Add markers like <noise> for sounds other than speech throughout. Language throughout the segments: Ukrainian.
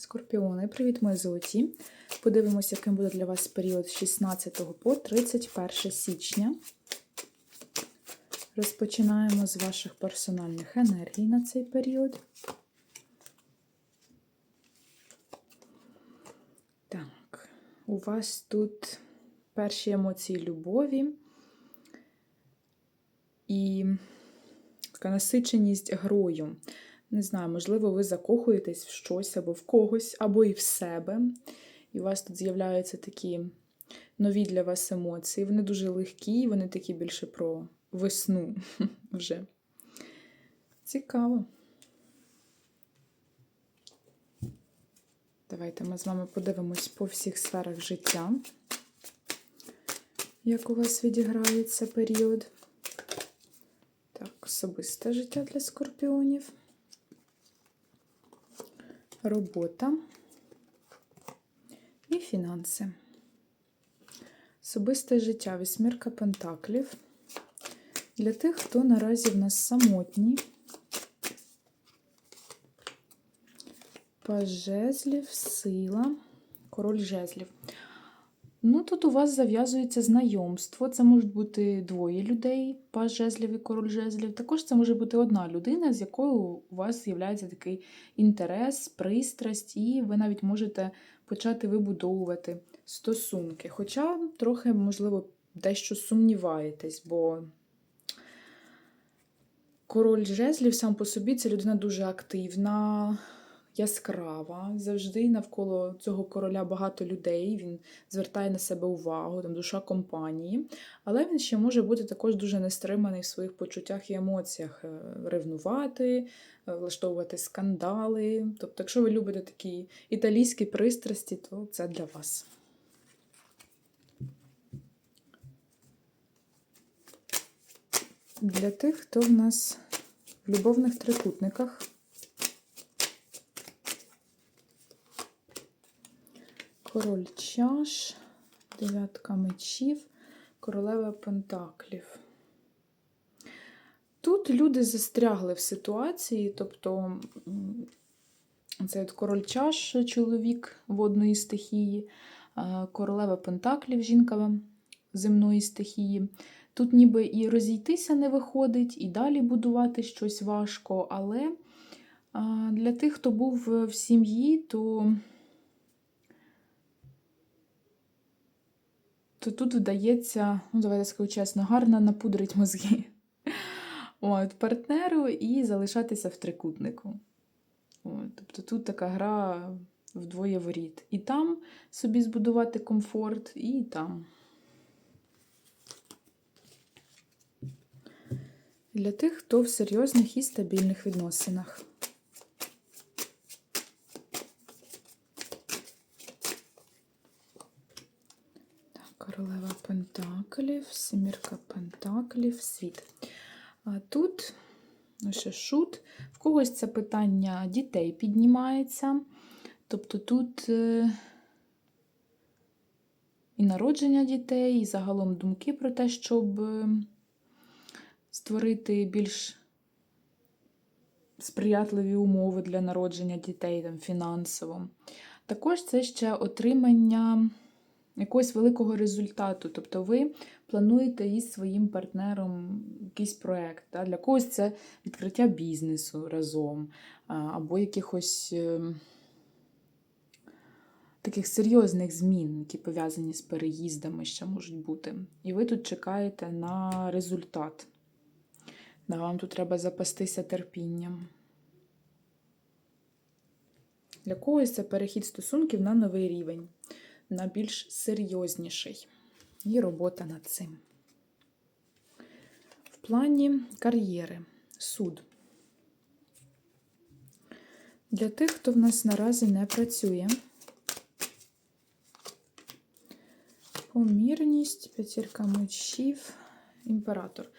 Скорпіони, привіт, мої золоті. Подивимося, яким буде для вас період з 16 по 31 січня. Розпочинаємо з ваших персональних енергій на цей період. Так, у вас тут перші емоції любові і така насиченість грою. Не знаю, можливо, ви закохуєтесь в щось або в когось, або і в себе. І у вас тут з'являються такі нові для вас емоції. Вони дуже легкі, вони такі більше про весну <laughs> вже. Цікаво. Давайте ми з вами подивимось по всіх сферах життя, як у вас відіграється період. Так, особисте життя для скорпіонів. Робота і фінанси. Особисте життя, вісьмірка пентаклів. Для тих, хто наразі в нас самотній. пажезлів, сила, король жезлів. Ну, тут у вас зав'язується знайомство. Це можуть бути двоє людей, паж жезлів і король жезлів. Також це може бути одна людина, з якою у вас з'являється такий інтерес, пристрасть, і ви навіть можете почати вибудовувати стосунки. Хоча трохи, можливо, дещо сумніваєтесь, бо король жезлів сам по собі це людина дуже активна яскрава. Завжди навколо цього короля багато людей. Він звертає на себе увагу, там душа компанії. Але він ще може бути також дуже нестриманий в своїх почуттях і емоціях, е, ревнувати, е, влаштовувати скандали. Тобто, якщо ви любите такі італійські пристрасті, то це для вас. Для тих, хто в нас в любовних трикутниках. Король чаш, дев'ятка мечів, королева пентаклів. Тут люди застрягли в ситуації, тобто м, це от король чаш, чоловік водної стихії, е, королева пентаклів, жінка земної стихії. Тут ніби і розійтися не виходить, і далі будувати щось важко, але е, для тих, хто був в сім'ї, то то тут вдається, ну, давайте скажу чесно, гарно напудрить мозги От, партнеру і залишатися в трикутнику. От, тобто тут така гра вдвоє воріт. І там собі збудувати комфорт, і там. Для тих, хто в серйозних і стабільних відносинах. Королева Пентаклів, Семірка Пентаклів, світ. А тут ще шут. В когось це питання дітей піднімається. Тобто тут е, і народження дітей, і загалом думки про те, щоб е, створити більш сприятливі умови для народження дітей там, фінансово. Також це ще отримання якогось великого результату. Тобто ви плануєте із своїм партнером якийсь проєкт. Да? Для когось це відкриття бізнесу разом, або якихось е, таких серйозних змін, які пов'язані з переїздами, ще можуть бути. І ви тут чекаєте на результат. Да, Вам тут треба запастися терпінням. Для когось це перехід стосунків на новий рівень на більш серйозніший. І робота над цим. В плані кар'єри, суд. Для тих, хто в нас наразі не працює. Помірність, п'ятірка мечів, імператор.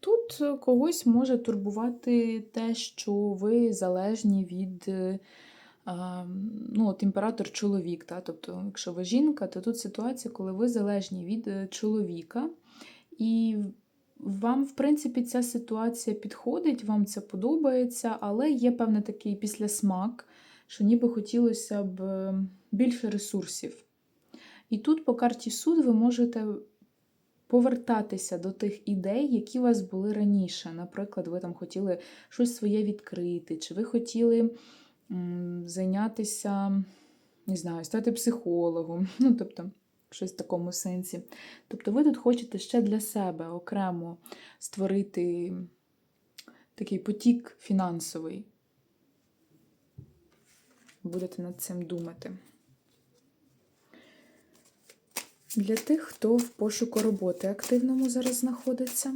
Тут когось може турбувати те, що ви залежні від ну, от імператор чоловік. Та? Тобто, якщо ви жінка, то тут ситуація, коли ви залежні від е, чоловіка. І вам, в принципі, ця ситуація підходить, вам це подобається, але є певний такий післясмак, що ніби хотілося б е, більше ресурсів. І тут по карті суд ви можете повертатися до тих ідей, які у вас були раніше. Наприклад, ви там хотіли щось своє відкрити, чи ви хотіли зайнятися, не знаю, стати психологом, <laughs> ну, тобто, щось в такому сенсі. Тобто, ви тут хочете ще для себе окремо створити такий потік фінансовий. Будете над цим думати. Для тих, хто в пошуку роботи активному зараз знаходиться.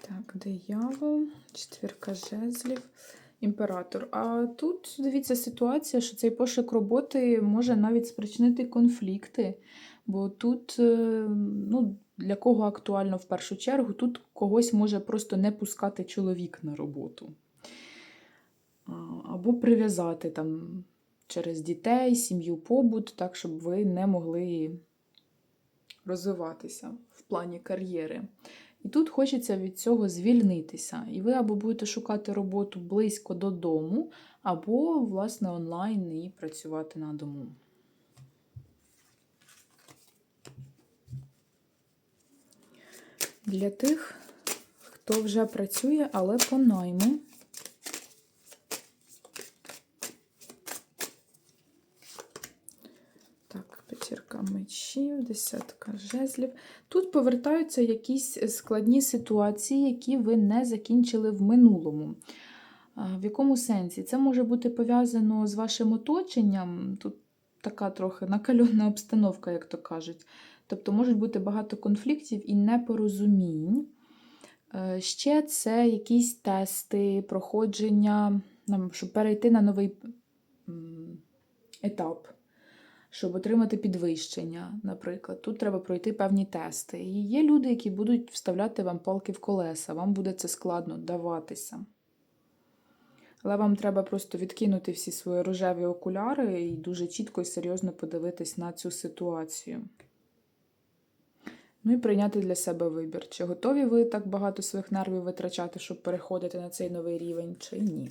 Так, диявол, четвірка жезлів, імператор. А тут дивіться ситуація, що цей пошук роботи може навіть спричинити конфлікти, бо тут, е, ну, для кого актуально в першу чергу, тут когось може просто не пускати чоловік на роботу. Або прив'язати там через дітей, сім'ю, побут, так, щоб ви не могли розвиватися в плані кар'єри. І тут хочеться від цього звільнитися. І ви або будете шукати роботу близько додому, або, власне, онлайн і працювати на дому. Для тих, хто вже працює, але по найму. Так, п'ятірка мечів, десятка жезлів. Тут повертаються якісь складні ситуації, які ви не закінчили в минулому. В якому сенсі? Це може бути пов'язано з вашим оточенням. Тут така трохи накальонна обстановка, як то кажуть. Тобто можуть бути багато конфліктів і непорозумінь. Е, Ще це якісь тести, проходження, щоб перейти на новий етап, щоб отримати підвищення, наприклад. Тут треба пройти певні тести. І є люди, які будуть вставляти вам палки в колеса, вам буде це складно даватися. Але вам треба просто відкинути всі свої рожеві окуляри і дуже чітко і серйозно подивитись на цю ситуацію. Ну і прийняти для себе вибір, чи готові ви так багато своїх нервів витрачати, щоб переходити на цей новий рівень, чи ні.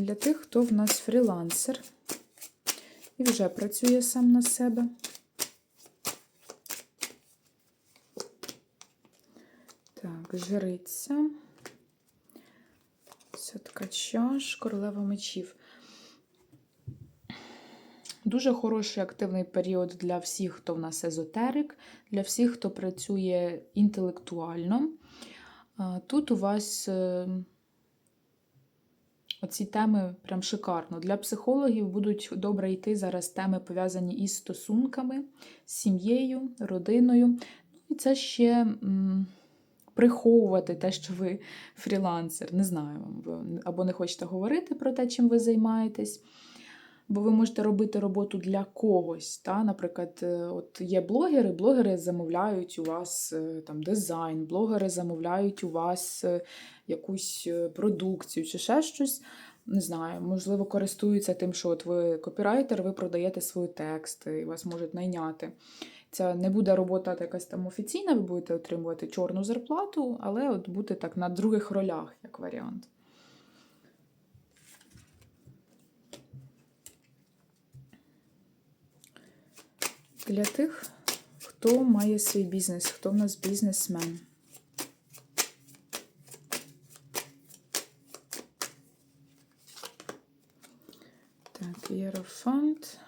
Для тих, хто в нас фрілансер і вже працює сам на себе. Так, жриця. Сятка чаш, королева мечів. Дуже хороший активний період для всіх, хто в нас езотерик, для всіх, хто працює інтелектуально. Тут у вас е, оці теми прям шикарно. Для психологів будуть добре йти зараз теми, пов'язані із стосунками, з сім'єю, родиною. Ну і це ще м, приховувати те, що ви фрілансер. Не знаю, або не хочете говорити про те, чим ви займаєтесь. Бо ви можете робити роботу для когось. Та? Наприклад, е, от є блогери, блогери замовляють у вас е, там, дизайн, блогери замовляють у вас е, якусь продукцію чи ще щось. Не знаю, можливо, користуються тим, що от ви копірайтер, ви продаєте свої тексти і вас можуть найняти. Це не буде робота якась там офіційна, ви будете отримувати чорну зарплату, але от бути так на других ролях, як варіант. Для тих, хто має свій бізнес, хто в нас бізнесмен. Так, Єрофант,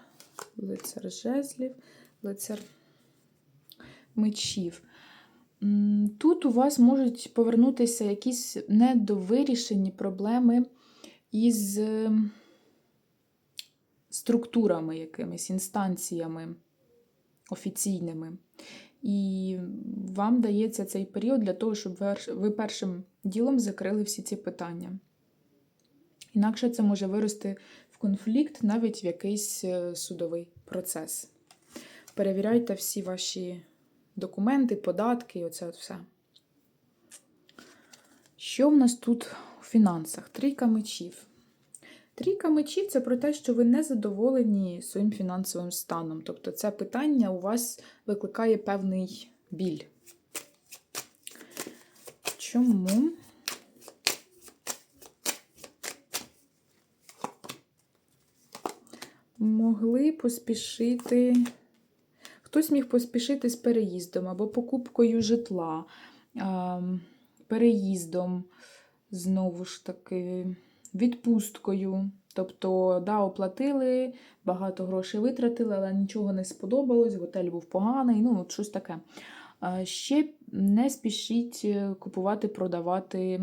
лицар жезлів, лицар мечів. Тут у вас можуть повернутися якісь недовирішені проблеми із ем, структурами якимись, інстанціями офіційними. І вам дається цей період для того, щоб ви- першим ділом закрили всі ці питання. Інакше це може вирости в конфлікт, навіть в якийсь е, судовий процес. Перевіряйте всі ваші документи, податки і оце все. Що в нас тут у фінансах? Трійка мечів. Трійка мечів це про те, що ви не задоволені своїм фінансовим станом. Тобто це питання у вас викликає певний біль. чому? Могли поспішити. Хтось міг поспішити з переїздом або покупкою житла, переїздом, знову ж таки, відпусткою. Тобто, да, оплатили, багато грошей витратили, але нічого не сподобалось, готель був поганий, ну, от щось таке. Ще не спішіть е, купувати, продавати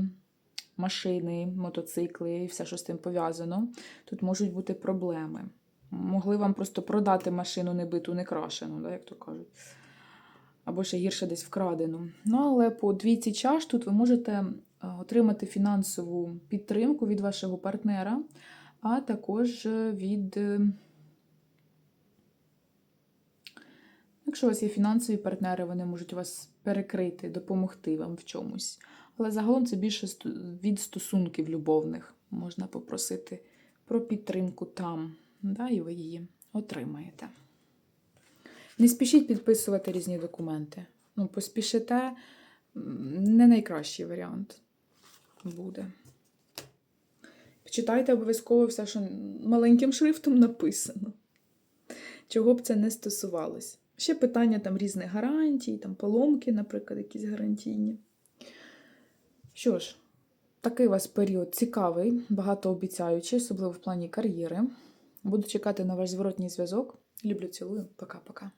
машини, мотоцикли і все, що з цим пов'язано. Тут можуть бути проблеми. Могли вам просто продати машину небиту, не крашену, да, як то кажуть. Або ще гірше десь вкрадену. Ну, але по двійці чаш тут ви можете отримати фінансову підтримку від вашого партнера, а також е, від. е, Якщо у вас є фінансові партнери, вони можуть вас перекрити, допомогти вам в чомусь. Але загалом це більше від стосунків любовних. Можна попросити про підтримку там, да, і ви її отримаєте. Не спішіть підписувати різні документи. Ну, поспішите, не найкращий варіант буде. Читайте обов'язково все, що маленьким шрифтом написано. Чого б це не стосувалось. Ще питання там різних гарантій, там поломки, наприклад, якісь гарантійні. Що ж, такий у вас період цікавий, багатообіцяючий, особливо в плані кар'єри. Буду чекати на ваш зворотній зв'язок. Люблю, цілую. Пока-пока.